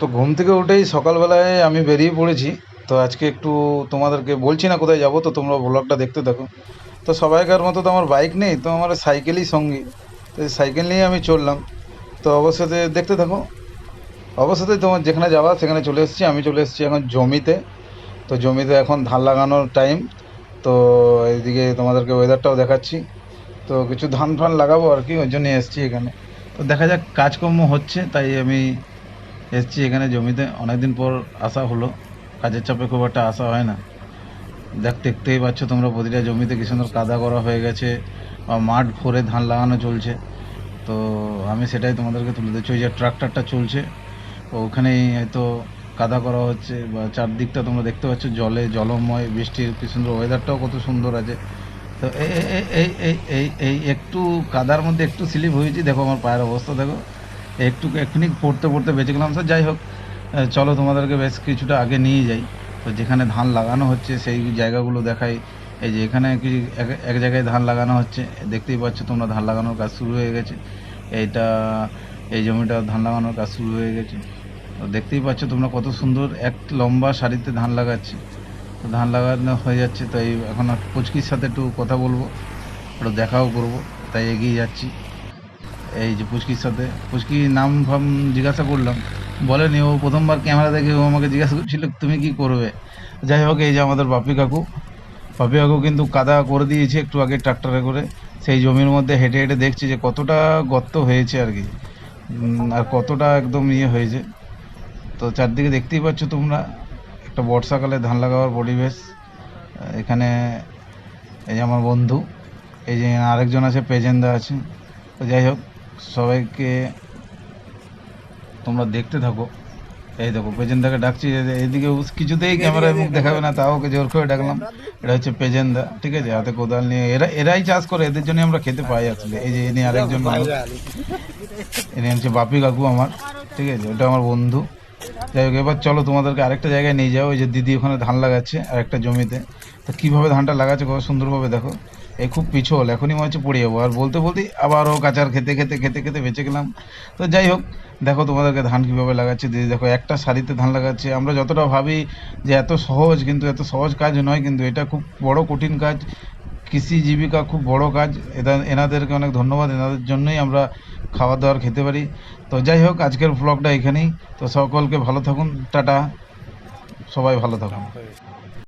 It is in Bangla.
তো ঘুম থেকে উঠেই সকালবেলায় আমি বেরিয়ে পড়েছি। তো আজকে একটু তোমাদেরকে বলছি না কোথায় যাব, তো তোমরা ব্লগটা দেখতে থাকো। তো সবাইকার মতো তো আমার বাইক নেই, তো আমার সাইকেলই সঙ্গী। তো সাইকেল নিয়ে আমি চললাম। তো অবশ্যই দেখতে থাকো। অবশ্যই তোমার যেখানে যাওয়া সেখানে চলে এসেছি। আমি চলে এসেছি এখন জমিতে। তো জমিতে এখন ধান লাগানোর টাইম তো এইদিকে তোমাদেরকে ওয়েদারটাও দেখাচ্ছি। তো কিছু ধান ফান লাগাবো আর কি, ওই জন্য এসেছি এখানে। তো দেখা যাক কাজকর্ম হচ্ছে, তাই আমি এসেছি এখানে, জমিতে অনেকদিন পর আসা হলো। কাজের চাপে খুব একটা আসা হয় না। দেখ, দেখতেই পাচ্ছ তোমরা প্রতিটা জমিতে কি সুন্দর কাদা করা হয়ে গেছে বা মাঠ ভরে ধান লাগানো চলছে। তো আমি সেটাই তোমাদেরকে তুলে দিচ্ছি ওই যে ট্রাক্টরটা চলছে ওখানেই হয়তো কাদা করা হচ্ছে বা চারদিকটা তোমরা দেখতে পাচ্ছ, জলে জলময় বৃষ্টির কি সুন্দর ওয়েদারটাও কত সুন্দর আছে। তো এই এই এই এই এই এই একটু কাদার মধ্যে একটু স্লিপ হয়েছি। দেখো আমার পায়ের অবস্থা, দেখো। একটু এক্ষুনি পড়তে পড়তে বেঁচে গেলাম স্যার। যাই হোক চলো তোমাদেরকে বেশ কিছুটা আগে নিয়ে যাই। তো যেখানে ধান লাগানো হচ্ছে সেই জায়গাগুলো দেখাই। এই যে এখানে কি এক জায়গায় ধান লাগানো হচ্ছে। দেখতেই পাচ্ছ তোমরা ধান লাগানোর কাজ শুরু হয়ে গেছে। এইটা, এই জমিটা ধান লাগানোর কাজ শুরু হয়ে গেছে। তো দেখতেই পাচ্ছ তোমরা কত সুন্দর এক লম্বা সারিতে ধান লাগাচ্ছে। তো ধান লাগানো হয়ে যাচ্ছে। তাই এখন পুচকির সাথে একটু কথা বলব, একটু দেখাও করব। তাই এগিয়ে যাচ্ছি। এই যে পুচকির সাথে। পুচকি নাম ফাম জিজ্ঞাসা করলাম। বলেনি, ও প্রথমবার ক্যামেরা দেখে ও আমাকে জিজ্ঞাসা করছিল, তুমি কি করবে? যাই হোক, এই যে আমাদের বাপি কাকু। বাপি কাকু কিন্তু কাদা করে দিয়েছে একটু আগে ট্রাক্টরে করে। সেই জমির মধ্যে হেঁটে হেঁটে দেখছি যে কতটা গর্ত হয়েছে আর কি। আর কতটা একদম ইয়ে হয়েছে। তো চারদিকে দেখতেই পাচ্ছ তোমরা, একটা বর্ষাকালে ধান লাগাবার পরিবেশ। এখানে এই যে আমার বন্ধু, এই যে আরেকজন আছে, পেজেন্দা আছে। তো যাই হোক সবাইকে তোমরা দেখতে থাকো। এই দেখো পেজেন্দাকে ডাকছি এই- এইদিকে কিছুতেই ক্যামেরায় মুখ দেখাবে না তাও ওকে জোর করে ডাকলাম। এটা হচ্ছে পেজেন্দা ঠিক আছে? হাতে কোদাল নিয়ে এরা এরাই চাষ করে এদের জন্য আমরা খেতে পাই আসলে এই যে ইনি আরেকজন মানুষ। ইনি হচ্ছে বাপি কাকু আমার ঠিক আছে? ওটা আমার বন্ধু। যাই হোক এবার চলো তোমাদেরকে আরেকটা জায়গায় নিয়ে যাও। ওই যে দিদি ওখানে ধান লাগাচ্ছে আরেকটা জমিতে। তো কীভাবে ধানটা লাগাচ্ছে কত সুন্দরভাবে দেখো। এই খুব পিছল, এখনই মনে হচ্ছে পড়ে যাব। আর বলতে বলতেই আবারও কাচার খেতে খেতে খেতে খেতে বেঁচে গেলাম। তো যাই হোক, দেখো তোমাদেরকে ধান কীভাবে লাগাচ্ছে। দিদি দেখো, একটা সারিতে ধান লাগাচ্ছে। আমরা যতটা ভাবি যে এত সহজ, কিন্তু এত সহজ কাজ নয়, কিন্তু এটা খুব বড় কঠিন কাজ। কৃষি জীবিকা খুব বড় কাজ। এরা এনাদেরকে অনেক ধন্যবাদ। এনাদের জন্যই আমরা খাবার দাবার খেতে পারি। তো যাই হোক, আজকের ব্লগটা এখানেই। তো সকলকে ভালো থাকুন। টাটা। সবাই ভালো থাকুন।